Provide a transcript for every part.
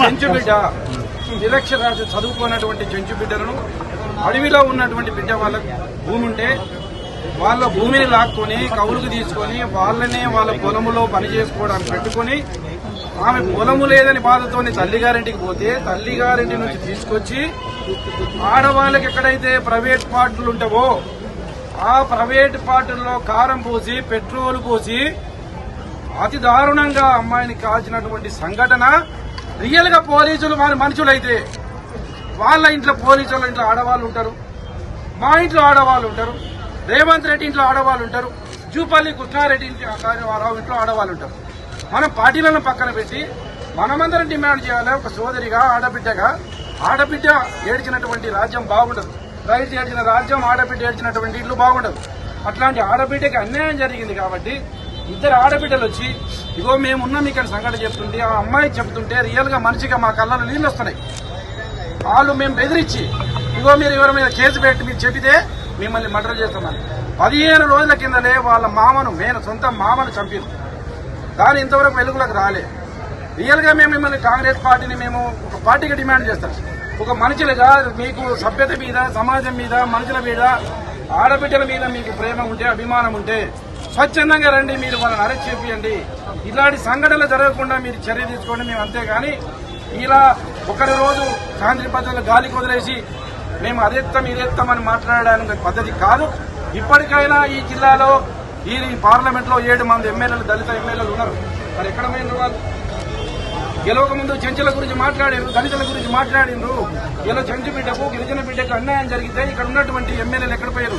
చెంచు బిడ్డ నిరక్షరాశ చదువుకున్నటువంటి చెంచు బిడ్డలను అడవిలో ఉన్నటువంటి బిడ్డ వాళ్ళకి భూమి ఉంటే వాళ్ళ భూమిని లాక్కొని కౌలుకు తీసుకొని వాళ్ళనే వాళ్ళ పొలములో పని చేసుకోవడానికి పెట్టుకొని ఆమె పొలము లేదని బాధతోని తల్లిగారింటికి పోతే తల్లిగారింటి నుంచి తీసుకొచ్చి ఆడవాళ్ళకి ఎక్కడైతే ప్రైవేట్ పార్టీలు ఉంటావో ఆ ప్రైవేట్ పార్టీల్లో కారం పోసి పెట్రోల్ పోసి అతి దారుణంగా అమ్మాయిని కాల్చినటువంటి సంఘటన రియల్గా పోలీసులు మన మనుషులైతే వాళ్ళ ఇంట్లో పోలీసుల ఇంట్లో ఆడవాళ్ళు ఉంటారు. మా ఇంట్లో ఆడవాళ్ళు ఉంటారు. రేవంత్ రెడ్డి ఇంట్లో ఆడవాళ్ళు ఉంటారు. జూపల్లి కృష్ణారెడ్డి ఇంటి రావు ఇంట్లో ఆడవాళ్ళు ఉంటారు. మనం పార్టీలను పక్కన పెట్టి మనమందరం డిమాండ్ చేయాలి. ఒక సోదరిగా ఆడబిడ్డగా ఆడబిడ్డ ఏడ్చినటువంటి రాజ్యం బాగుండదు. రైతు ఏడ్చిన రాజ్యం ఆడబిడ్డ ఏడ్చినటువంటి ఇల్లు బాగుండదు. అట్లాంటి ఆడబిడ్డకి అన్యాయం జరిగింది కాబట్టి ఇద్దరు ఆడబిడ్డలు వచ్చి ఇగో మేమున్నాం ఇక్కడ సంఘటన చెప్తుంది ఆ అమ్మాయి చెప్తుంటే రియల్గా మనిషిగా మా కళ్ళలో నీళ్ళు వస్తున్నాయి. వాళ్ళు మేము బెదిరించి ఇగో మీరు ఎవరి మీద కేసు పెట్టి మీరు చెబితే మిమ్మల్ని మర్డర్ చేస్తున్నాను పదిహేను రోజుల కిందనే వాళ్ళ మామను నేను సొంత మామను చంపారు. కానీ ఇంతవరకు వెలుగులకు రాలే. రియల్గా మేము మిమ్మల్ని కాంగ్రెస్ పార్టీని మేము ఒక పార్టీగా డిమాండ్ చేస్తాం. ఒక మనుషులుగా మీకు సభ్యత మీద సమాజం మీద మనుషుల మీద ఆడబిడ్డల మీద మీకు ప్రేమ ఉంటే అభిమానం ఉంటే స్వచ్ఛందంగా రండి మీరు వాళ్ళని అరెస్ట్ చేపియండి. ఇలాంటి సంఘటనలు జరగకుండా మీరు చర్య తీసుకోండి మేము అంతేగాని ఇలా ఒకరి రోజు గాంధీ పద్ధతిలో గాలికి వదిలేసి మేము అదెత్తాం ఇదెత్తాం అని మాట్లాడడానికి పద్ధతి కాదు. ఇప్పటికైనా ఈ జిల్లాలో ఈ పార్లమెంట్లో ఏడు మంది ఎమ్మెల్యేలు దళిత ఎమ్మెల్యేలు ఉన్నారు. మరి ఎక్కడ పోయినారు వాళ్ళు? గెలవక ముందు చెంచుల గురించి మాట్లాడారు దళితుల గురించి మాట్లాడిండ్రు ఇలా చెంచు బిడ్డకు గిరిజన బిడ్డకు అన్యాయం జరిగితే ఇక్కడ ఉన్నటువంటి ఎమ్మెల్యేలు ఎక్కడ పోయారు?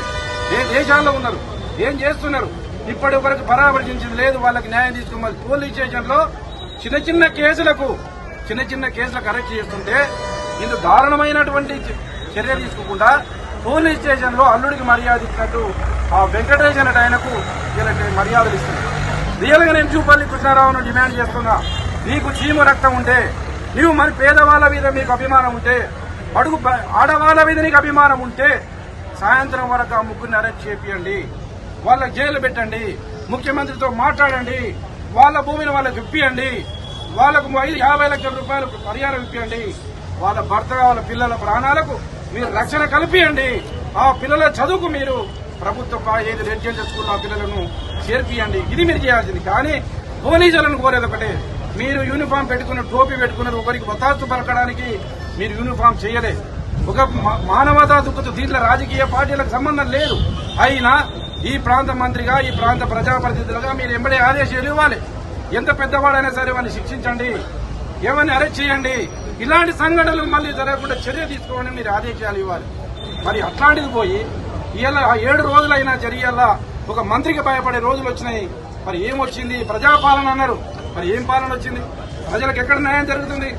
ఏ దేశాల్లో ఉన్నారు? ఏం చేస్తున్నారు? ఇప్పటి వరకు పరామర్శించింది లేదు వాళ్ళకి న్యాయం తీసుకోవాలి పోలీస్ స్టేషన్లో చిన్న చిన్న కేసులకు చిన్న చిన్న కేసులకు అరెస్ట్ చేస్తుంటే ఇందుకు దారుణమైనటువంటి చర్య తీసుకోకుండా పోలీస్ స్టేషన్లో అల్లుడికి మర్యాద ఇచ్చినట్టు ఆ వెంకటేష్ అనే ఆయనకు వీళ్ళకి మర్యాదలు ఇస్తుంది రియల్గా నేను చూపల్లి కృష్ణారావును డిమాండ్ చేస్తున్నా. నీకు చీము రక్తం ఉంటే నీవు మరి పేదవాళ్ళ మీద మీకు అభిమానం ఉంటే అడుగు ఆడవాళ్ళ మీద నీకు అభిమానం ఉంటే సాయంత్రం వరకు ఆ ముగ్గురిని అరెస్ట్ చేపియండి. వాళ్ళ జైలు పెట్టండి ముఖ్యమంత్రితో మాట్లాడండి వాళ్ళ భూమిని వాళ్ళకి ఇప్పియండి వాళ్ళకు ఐదు యాభై లక్షల రూపాయలు పరిహారం ఇప్పియండి వాళ్ళ భర్త వాళ్ళ పిల్లల ప్రాణాలకు మీరు రక్షణ కల్పియండి. ఆ పిల్లల చదువుకు మీరు ప్రభుత్వ ఏది రెసిడెన్షియల్ స్కూల్ ఆ పిల్లలను చేర్పియండి. ఇది మీరు చేయాల్సింది. కానీ పోలీసులను కోరేది ఒకటే మీరు యూనిఫామ్ పెట్టుకున్న టోపీ పెట్టుకున్నది ఒకరికి వతాత్తు పలకడానికి మీరు యూనిఫామ్ చేయలే. ఒక మానవతా దుఃఖతో దీంట్లో రాజకీయ పార్టీలకు సంబంధం లేదు. అయినా ఈ ప్రాంత మంత్రిగా ఈ ప్రాంత ప్రజాప్రతినిధులుగా మీరు ఎంబడే ఆదేశాలు ఇవ్వాలి. ఎంత పెద్దవాడైనా సరే వాడిని శిక్షించండి. ఎవరిని అరెస్ట్ చేయండి. ఇలాంటి సంఘటనలు మళ్ళీ జరగకుండా చర్య తీసుకోవాలని మీరు ఆదేశాలు ఇవ్వాలి. మరి అట్లాంటిది పోయి ఇలా ఏడు రోజులైనా జరిగేలా ఒక మంత్రికి భయపడే రోజులు వచ్చినాయి. మరి ఏమొచ్చింది ప్రజాపాలన అన్నారు. మరి ఏం పాలన వచ్చింది? ప్రజలకు ఎక్కడ న్యాయం జరుగుతుంది?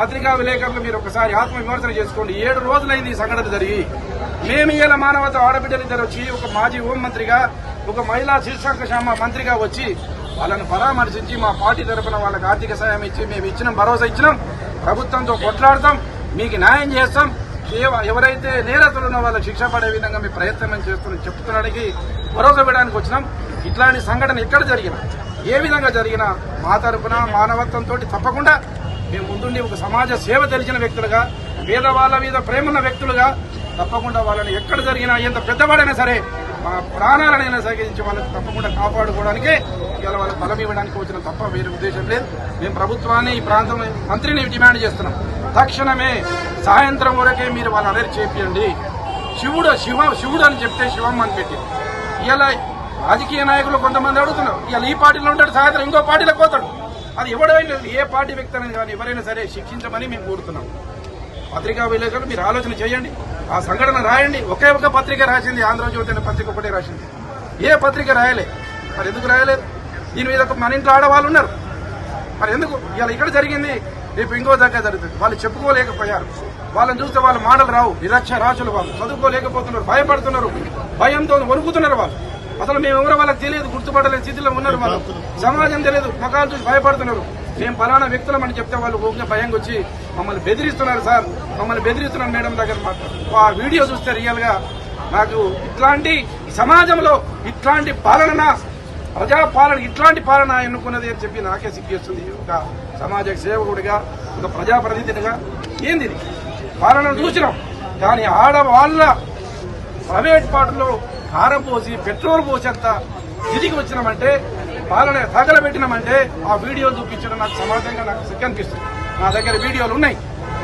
పత్రికా విలేకరులు మీరు ఒకసారి ఆత్మ విమర్శన చేసుకోండి. ఏడు రోజులైంది ఈ సంఘటన జరిగి. మేము ఇలా మానవత ఆడబిడ్డలు ఇద్దరు వచ్చి ఒక మాజీ హోంమంత్రిగా ఒక మహిళా శీర్షాంకశామ మంత్రిగా వచ్చి వాళ్ళని పరామర్శించి మా పార్టీ తరఫున వాళ్ళకి ఆర్థిక సాయం ఇచ్చి మేము ఇచ్చినాం భరోసా ఇచ్చినాం ప్రభుత్వంతో కొట్లాడతాం మీకు న్యాయం చేస్తాం. ఎవరైతే నేరస్తులు ఉన్న వాళ్ళకి శిక్ష పడే విధంగా మీ ప్రయత్నం చేస్తున్న చెప్తున్నానికి భరోసా ఇవ్వడానికి వచ్చినాం. ఇట్లాంటి సంఘటన ఎక్కడ జరిగినా ఏ విధంగా జరిగినా మా తరఫున మానవత్వంతో తప్పకుండా మేము ముందుండి ఒక సమాజ సేవ తెలిసిన వ్యక్తులుగా పేదవాళ్ళ మీద ప్రేమన్న వ్యక్తులుగా తప్పకుండా వాళ్ళని ఎక్కడ జరిగినా ఎంత పెద్దవాడైనా సరే మా ప్రాణాలనైనా సహకరించి వాళ్ళని తప్పకుండా కాపాడుకోవడానికే ఇవాళ వాళ్ళకి బలం ఇవ్వడానికి వచ్చిన తప్ప వేరే ఉద్దేశం లేదు. మేము ప్రభుత్వాన్ని ఈ ప్రాంతం మంత్రిని డిమాండ్ చేస్తున్నాం. తక్షణమే సాయంత్రం వరకే మీరు వాళ్ళు అరెస్ట్ చేపియండి. శివుడు శివ శివుడు అని చెప్తే శివం అని పెట్టి. ఇలా రాజకీయ నాయకులు కొంతమంది అడుగుతున్నారు ఇలా ఈ పార్టీలో ఉంటాడు సాయంత్రం ఇంకో పార్టీలో పోతాడు. అది ఎవడైనా ఏ పార్టీ వ్యక్తి అయినా కానీ ఎవరైనా సరే శిక్షించమని మేము కోరుతున్నాం. పత్రికా విలేకరులు మీరు ఆలోచన చేయండి. ఆ సంఘటన రాయండి. ఒకే ఒక పత్రిక రాసింది. ఆంధ్రజ్యోతి అనే పత్రిక ఒకటే రాసింది. ఏ పత్రిక రాయలే? మరి ఎందుకు రాయలేదు? దీని మీద ఒక మన ఇంట్లో ఆడవాళ్ళు ఉన్నారు. మరి ఎందుకు? ఇలా ఇక్కడ జరిగింది. రేపు ఇంకో దగ్గర జరుగుతుంది. వాళ్ళు చెప్పుకోలేకపోయారు. వాళ్ళని చూస్తే వాళ్ళ మాటలు రావు. నిరక్ష రాజులు వాళ్ళు. చదువుకోలేకపోతున్నారు. భయపడుతున్నారు. భయంతో వణుకుతున్నారు వాళ్ళు. అసలు మేము ఎవరో వాళ్ళకి తెలియదు. గుర్తుపట్టలేని స్థితిలో ఉన్నారు వాళ్ళు. సమాజం తెలియదు. ముఖాలు చూసి భయపడుతున్నారు. మేము ఫలానా వ్యక్తులం అని చెప్తే వాళ్ళు ఊరికే భయంగా వచ్చి మమ్మల్ని బెదిరిస్తున్నారు సార్ మమ్మల్ని బెదిరిస్తున్నారు మేడం దగ్గర ఆ వీడియో చూస్తే రియల్గా నాకు ఇట్లాంటి సమాజంలో ఇట్లాంటి పాలన ప్రజా పాలన ఇట్లాంటి పాలన ఎన్నుకున్నది అని చెప్పి నాకే సిగ్గేస్తుంది ఒక సమాజ సేవకుడిగా ఒక ప్రజాప్రతినిధిగా ఏంది పాలన చూసినాం. కానీ ఆడవాళ్ళ ప్రైవేట్ పాటలో కారం పోసి పెట్రోల్ పోసేంత స్థితికి వచ్చినామంటే పాలన తగలబెట్టినామంటే ఆ వీడియోలు చూపించడం నాకు సమాజంగా నాకు సిగ్గు అనిపిస్తుంది. నా దగ్గర వీడియోలు ఉన్నాయి.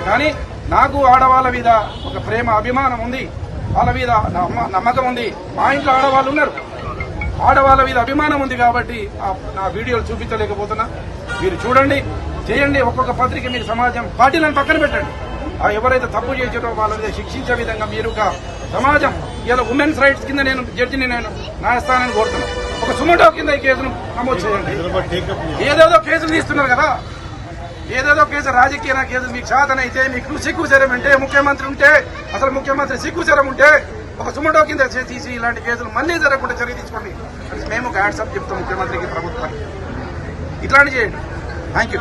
కానీ నాకు ఆడవాళ్ళ మీద ఒక ప్రేమ అభిమానం ఉంది. వాళ్ళ మీద నమ్మ- నమ్మకం ఉంది. మా ఇంట్లో ఆడవాళ్ళు ఉన్నారు. ఆడవాళ్ళ మీద అభిమానం ఉంది కాబట్టి నా వీడియోలు చూపించలేకపోతున్నా. మీరు చూడండి చేయండి. ఒక్కొక్క పత్రిక మీరు సమాజం పార్టీలను పక్కన పెట్టండి. ఆ ఎవరైతే తప్పు చేసారో వాళ్ళ మీద శిక్షించే విధంగా మీరు సమాజం ఇలా ఉమెన్స్ రైట్స్ కింద నేను జడ్జిని నేను న్యాయస్థానాన్ని కోరుతున్నాను. ఒక సుమటో కింద ఈ కేసును నమోదు చేయండి. ఏదేదో కేసులు తీస్తున్నారు కదా. ఏదేదో కేసు రాజకీయ కేసులు మీకు సాధనైతే మీకు సిగ్గుచరం ఉంటే ముఖ్యమంత్రి ఉంటే అసలు ముఖ్యమంత్రి సిగ్గుచరం ఉంటే ఒక సుమటో కింద చే- తీసి ఇలాంటి కేసులు మళ్ళీ జరగకుండా చర్య తీసుకోండి. మేము ఒక హ్యాట్సప్ చెప్తాం ముఖ్యమంత్రికి ప్రభుత్వానికి. ఇట్లాంటి చేయండి. Thank you